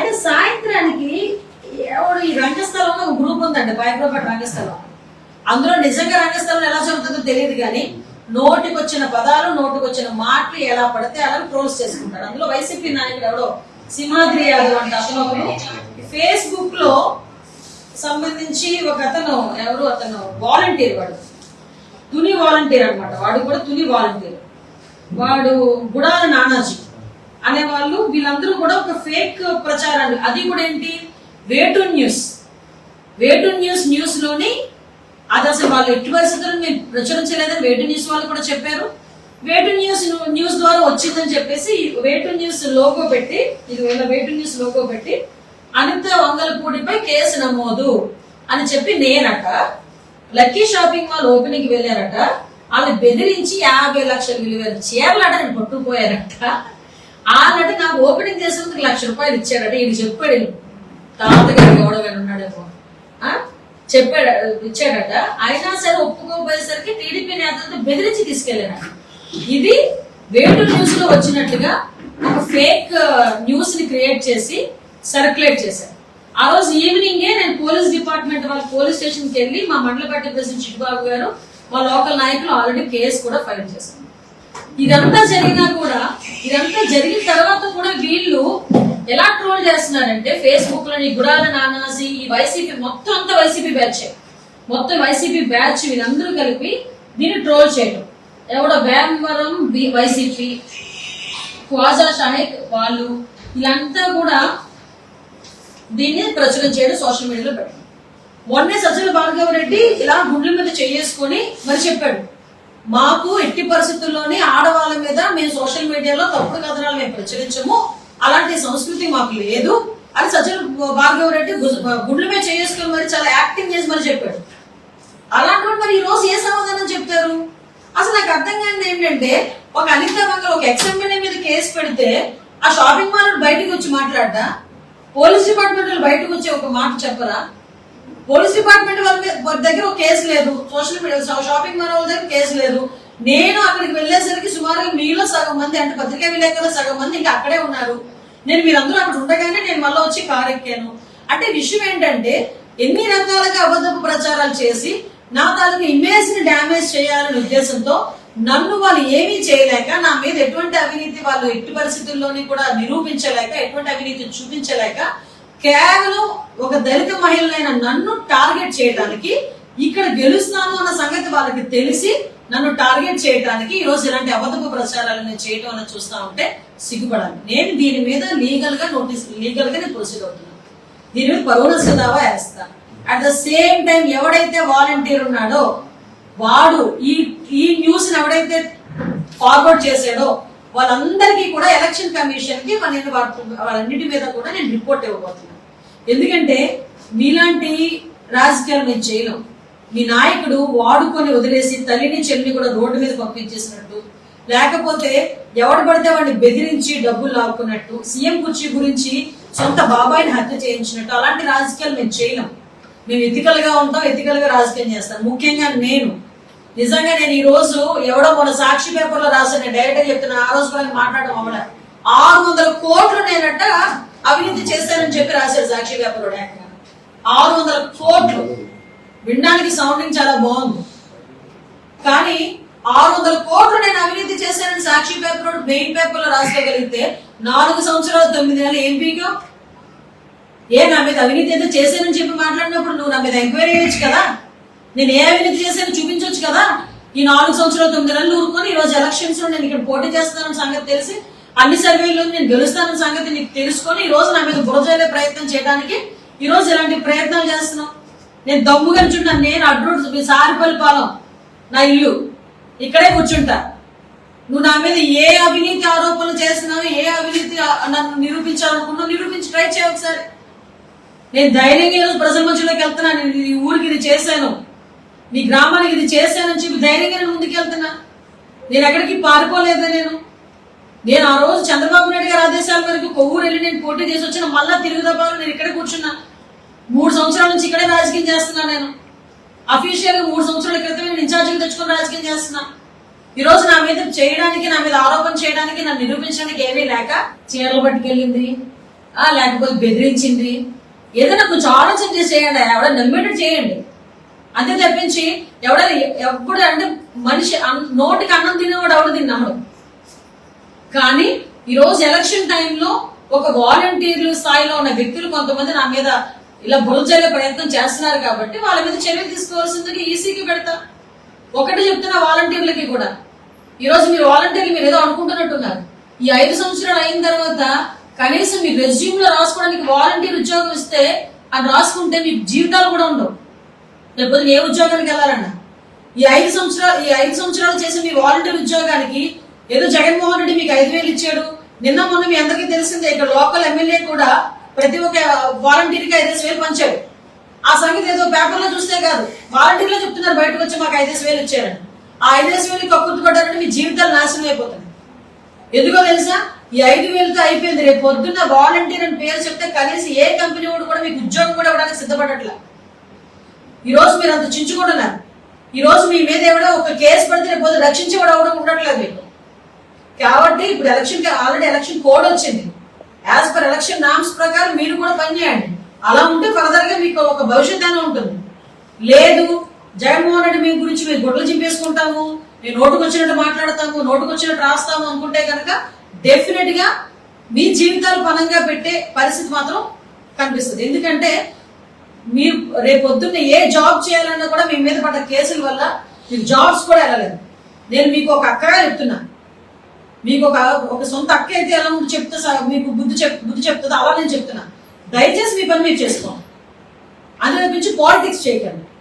అయితే సాయంత్రానికి ఎవడు ఈ రంగస్థలంలో ఒక గ్రూప్ ఉందండి బైబ్రోపేట రంగస్థలం. అందులో నిజంగా రంగస్థలం ఎలా జరుగుతుందో తెలియదు కానీ నోటికి వచ్చిన పదాలు నోటికి వచ్చిన మాటలు ఎలా పడితే అలా ట్రోల్స్ చేసుకుంటాడు. అందులో వైసీపీ నాయకుడు ఎవడో? సింహాద్రి యాదవ్ అంటే అతను ఫేస్బుక్లో సంబంధించి ఒక అతను ఎవరు? అతను వాలంటీర్ వాడు. తుని వాలంటీర్ అనమాట వాడు కూడా తుని వాలంటీర్. వాడు గుడాల నానాజీ. అనే వాళ్ళు వీళ్ళందరూ కూడా ఒక ఫేక్ ప్రచారాలు. అది కూడా ఏంటి? వేటు న్యూస్. వేటు న్యూస్ న్యూస్లోని అది అసలు వాళ్ళు ఎట్టి పరిస్థితులు మీరు ప్రచురించలేదని వేటు న్యూస్ వాళ్ళు కూడా చెప్పారు. వేటు న్యూస్ న్యూస్ ద్వారా వచ్చిందని చెప్పేసి వేటు న్యూస్ లోగో పెట్టి ఇది వీళ్ళ వేటు న్యూస్ లోగో పెట్టి అనిత వంగలపూడిపై కేసు నమోదు అని చెప్పి నేనట. లక్కీ షాపింగ్ మాల్ ఓపెనింగ్ వెళ్ళారట. వాళ్ళు బెదిరించి యాభై లక్షల విలువైన చీరలట నేను పట్టుకుపోయారట ఆ నట నాకు ఓపెనింగ్ చేసినందుకు లక్ష రూపాయలు ఇచ్చారట. ఈయన చెప్పాడు తాతగారు తాతగారికి ఉన్నాడేమో. చెప్పాడు ఇచ్చాడట. అయినా సరే ఒప్పుకోపోయేసరికి టీడీపీ నేతలతో బెదిరించి తీసుకెళ్ళారట ఇది వేటు న్యూస్లో వచ్చినట్లుగా ఒక ఫేక్ న్యూస్ని క్రియేట్ చేసి సర్క్యులేట్ చేశారు. ఆ రోజు ఈవినింగే నేను పోలీస్ డిపార్ట్మెంట్ వాళ్ళ పోలీస్ స్టేషన్కి వెళ్ళి మా మండలపట్టి ప్రెసిడెంట్ చిట్టుబాబు గారు మా లోకల్ నాయకులు ఆల్రెడీ కేసు కూడా ఫైల్ చేశారు. ఇదంతా జరిగినా కూడా ఇదంతా జరిగిన తర్వాత కూడా వీళ్ళు ఎలా ట్రోల్ చేస్తున్నారంటే ఫేస్బుక్లో ఈ గుడాల నానాసి ఈ వైసీపీ మొత్తం అంతా వైసీపీ బ్యాచ్. మొత్తం వైసీపీ బ్యాచ్ వీళ్ళందరూ కలిపి దీన్ని ట్రోల్ చేయడం. ఎవడో భీమవరం బి- వైసీపీ ఖ్వాజా షాహేక్ వాళ్ళు ఇదంతా కూడా దీన్ని ప్రచురం చేయడం సోషల్ మీడియాలో పెట్టడం. మొన్నే సజ్జల భార్గవ రెడ్డి ఇలా గుండెల మీద చేసుకొని మరి చెప్పాడు. మాకు ఎట్టి పరిస్థితుల్లోనే ఆడవాళ్ళ మీద మేము సోషల్ మీడియాలో తప్పుడు కథనాలు మేము ప్రచురించము. అలాంటి సంస్కృతి మాకు లేదు. అని సజ్జల భార్గవ రెడ్డి గు- మీద చేసుకుని మరి చాలా యాక్టింగ్ చేసి మరి చెప్పాడు. అలాంటి వాడు మరి ఈ రోజు ఏ సమాధానం చెప్తారు? అసలు నాకు అర్థం కానిది ఏంటంటే ఒక అనిత వంగల్ ఒక ఎక్స్ఎమ్మెల్యే మీద కేసు పెడితే ఆ షాపింగ్ మాల్ బయటకు వచ్చి మాట్లాడ్డా పోలీస్ డిపార్ట్మెంట్ బయటకు వచ్చి ఒక మాట చెప్పరా? పోలీస్ డిపార్ట్మెంట్ వాళ్ళ దగ్గర ఒక కేసు లేదు. సోషల్ మీడియా షాపింగ్ మాల్ వాళ్ళ దగ్గర కేసు లేదు. నేను అక్కడికి వెళ్ళేసరికి సుమారుగా మీలో సగం మంది అంటే పత్రికా విలేకరులు సగం మంది ఇంకా అక్కడే ఉన్నారు. నేను మీరందరూ అక్కడ ఉండగానే నేను మళ్ళీ వచ్చి కారు ఎక్కాను. అంటే విషయం ఏంటంటే ఎన్ని రకాలుగా అబద్ధపు ప్రచారాలు చేసి నా తాలూకు ఇమేజ్ని డ్యామేజ్ చేయాలనే ఉద్దేశంతో నన్ను వాళ్ళు ఏమీ చేయలేక నా మీద ఎటువంటి అవినీతి వాళ్ళు ఎట్టి పరిస్థితుల్లోని కూడా నిరూపించలేక ఎటువంటి అవినీతి చూపించలేక కేవలం ఒక దళిత మహిళలైన నన్ను టార్గెట్ చేయడానికి ఇక్కడ గెలుస్తాను అన్న సంగతి వాళ్ళకి తెలిసి నన్ను టార్గెట్ చేయడానికి ఈ రోజు ఇలాంటి అబద్ధపు ప్రచారాలను చేయటం అనేది చూస్తా ఉంటే సిగ్గుపడాలి. నేను దీని మీద లీగల్గా నోటీస్ లీగల్గా నేను ప్రొసీడ్ అవుతున్నాను. దీని మీద పరోనస్ దావా వేస్తాను. అట్ ద సేమ్ టైం ఎవడైతే వాలంటీర్ ఉన్నాడో వాడు ఈ ఈ న్యూస్ ఎవడైతే ఫార్వర్డ్ చేశాడో వాళ్ళందరికీ కూడా ఎలక్షన్ కమిషన్కి మన నేను వాళ్ళన్నిటి మీద కూడా నేను రిపోర్ట్ ఇవ్వబోతున్నాను. ఎందుకంటే మీలాంటి రాజకీయాలు మేము చేయలేం. మీ నాయకుడు వాడుకొని వదిలేసి తల్లిని చెల్లిని కూడా రోడ్డు మీద పంపించేసినట్టు లేకపోతే ఎవడు పడితే వాడిని బెదిరించి డబ్బులు లాక్కున్నట్టు సీఎం కుర్చీ గురించి సొంత బాబాయిని హత్య చేయించినట్టు అలాంటి రాజకీయాలు మేము చేయలేం. మేము ఎథికల్గా ఉంటాం ఎథికల్గా రాజకీయం చేస్తాం. ముఖ్యంగా నేను. నిజంగా నేను ఈ రోజు ఎవడో మన సాక్షి పేపర్లో రాసిన డైరెక్టర్ చెప్తున్నా ఆ రోజు కూడా మాట్లాడడం అవ్వలేదు ఆరు వందల కోట్లు నేనట అవినీతి చేశానని చెప్పి రాశారు సాక్షి పేపర్ ఆరు వందల కోట్లు వినడానికి సౌండింగ్ చాలా బాగుంది. కానీ ఆరు వందల కోట్లు నేను అవినీతి చేశానని సాక్షి పేపర్ మెయిన్ పేపర్లో రాసుకోగలిగితే నాలుగు సంవత్సరాలు తొమ్మిది నెలలు ఏం పీకో? ఏ నా మీద అవినీతి ఏదో చేశానని చెప్పి మాట్లాడినప్పుడు నువ్వు నా మీద ఎంక్వైరీ చేయొచ్చు కదా? నేను ఏ అవినీతి చేశానో చూపించవచ్చు కదా? ఈ నాలుగు సంవత్సరాలు తొమ్మిది నెలలు ఊరుకొని ఈ రోజు ఎలక్షన్స్లో నేను ఇక్కడ పోటీ చేస్తానని సంగతి తెలిసి అన్ని సర్వేలు నేను గెలుస్తాను సంగతి నీకు తెలుసుకొని ఈ రోజు నా మీద బురజేలే ప్రయత్నం చేయడానికి ఈ రోజు ఇలాంటి ప్రయత్నాలు చేస్తున్నావు? నేను దమ్ము కూర్చుంటాను నేను అడ్రోడ్ మీ సారిపల్లి పాలెం నా ఇల్లు. ఇక్కడే కూర్చుంటా. నువ్వు నా మీద ఏ అవినీతి ఆరోపణలు చేస్తున్నావు ఏ అవినీతి నన్ను నిరూపించాలనుకున్నావు నిరూపించి ట్రై చేయ ఒకసారి. నేను ధైర్యంగా ఈరోజు ప్రజల మధ్యలోకి వెళ్తున్నా నేను ఈ ఊరికి ఇది చేశాను. మీ గ్రామానికి ఇది చేశానని చెప్పి ధైర్యంగా నేను ముందుకు వెళ్తున్నా నేను ఎక్కడికి పారిపోలేదా నేను. నేను ఆ రోజు చంద్రబాబు నాయుడు గారి ఆదేశాల వరకు కొవ్వూరు వెళ్ళి నేను పోటీ చేసి వచ్చిన మళ్ళా తిరుగుదబాలు నేను ఇక్కడే కూర్చున్నా. మూడు సంవత్సరాల నుంచి ఇక్కడే రాజకీయం చేస్తున్నా నేను. అఫీషియల్గా మూడు సంవత్సరాల క్రితం నేను ఇన్ఛార్జిగా తెచ్చుకొని రాజకీయం చేస్తున్నా. ఈ రోజు నా మీద చేయడానికి నా మీద ఆరోపణ చేయడానికి నన్ను నిరూపించడానికి ఏమీ లేక చీరలు పట్టుకెళ్ళింది ఆ, లేకపోతే బెదిరించింది. ఏదైనా కొంచెం ఆలోచన చేసి చేయండి ఎవడ నమ్మేటట్టు చేయండి. అంతే తప్పించి ఎవడ ఎప్పుడు అంటే మనిషి నోటికి అన్నం తినేవాడు ఎవడు తిన్నాడు? కానీ ఈరోజు ఎలక్షన్ టైంలో ఒక వాలంటీర్లు స్థాయిలో ఉన్న వ్యక్తులు కొంతమంది నా మీద ఇలా బురజల్లే ప్రయత్నం చేస్తున్నారు కాబట్టి వాళ్ళ మీద చర్యలు తీసుకోవాల్సిందిగా ఈసీకి పెడతా. ఒకటి చెప్తున్న వాలంటీర్లకి కూడా. ఈరోజు మీరు వాలంటీర్లు మీరు ఏదో అనుకుంటున్నట్టున్నారు. ఈ ఐదు సంవత్సరాలు అయిన తర్వాత కనీసం మీ రెజ్యూమ్లో రాసుకోవడానికి వాలంటీర్ ఉద్యోగం ఇస్తే అది రాసుకుంటే మీ జీవితాలు కూడా ఉండవు. లేకపోతే ఏ ఉద్యోగానికి వెళ్ళాలన్నా? ఈ ఐదు సంవత్సరాలు ఈ ఐదు సంవత్సరాలు చేసిన మీ వాలంటీర్ ఉద్యోగానికి ఏదో జగన్మోహన్ రెడ్డి మీకు ఐదు వేలు ఇచ్చాడు. నిన్న మొన్న మీ అందరికీ తెలిసిందే ఇక్కడ లోకల్ ఎమ్మెల్యే కూడా ప్రతి ఒక్క వాలంటీర్కి ఐదేసి వేలు పంచాడు. ఆ సంగతి ఏదో పేపర్లో చూస్తే కాదు. వాలంటీర్లో చెప్తున్నారు బయటకు వచ్చి మాకు ఐదేసి వేలు ఇచ్చారని. ఆ ఐదేసి వేలు కక్కుర్తుపడ్డారంటే మీ జీవితాలు నాశనం అయిపోతుంది ఎందుకో తెలుసా? ఈ ఐదు వేలతో అయిపోయింది. రేపు పొద్దున్న వాలంటీర్ అని పేరు చెప్తే కనీసం ఏ కంపెనీ వాడు కూడా మీకు ఉద్యోగం కూడా ఇవ్వడానికి సిద్ధపడట్లా. ఈరోజు మీరు అంత చించుకుంటున్నారు. ఈరోజు మీ మీద ఎవడో ఒక కేసు పడితే రేపు రక్షించి కూడా ఎవడో ఉండట్లేదు మీకు. కాబట్టి ఇప్పుడు ఎలక్షన్ ఆల్రెడీ ఎలక్షన్ కోడ్ వచ్చింది. యాజ్ పర్ ఎలక్షన్ నామ్స్ ప్రకారం మీరు కూడా పనిచేయండి అలా ఉంటే ఫర్దర్గా మీకు ఒక భవిష్యత్ అనే ఉంటుంది. లేదు జగన్మోహన్ రెడ్డి మీ గురించి మీరు గుడ్లు చింపేసుకుంటాము మేము నోటుకు వచ్చినట్టు మాట్లాడతాము నోటుకు వచ్చినట్టు రాస్తాము అనుకుంటే కనుక డెఫినెట్గా మీ జీవితాలు పనంగా పెట్టే పరిస్థితి మాత్రం కనిపిస్తుంది. ఎందుకంటే మీరు రేపు పొద్దున్న ఏ జాబ్ చేయాలన్నా కూడా మీ మీద పడ్డ కేసుల వల్ల మీకు జాబ్స్ కూడా వెళ్ళలేదు. నేను మీకు ఒక అక్కగా చెప్తున్నాను మీకు ఒక ఒక సొంత అక్క అయితే ఎలా ఉందో చెప్తే మీకు బుద్ధి చెప్ బుద్ధి చెప్తుందో అలా నేను చెప్తున్నా. దయచేసి మీ పని మీరు చేసుకోండి. అందులో నుంచి పాలిటిక్స్ చేయకండి.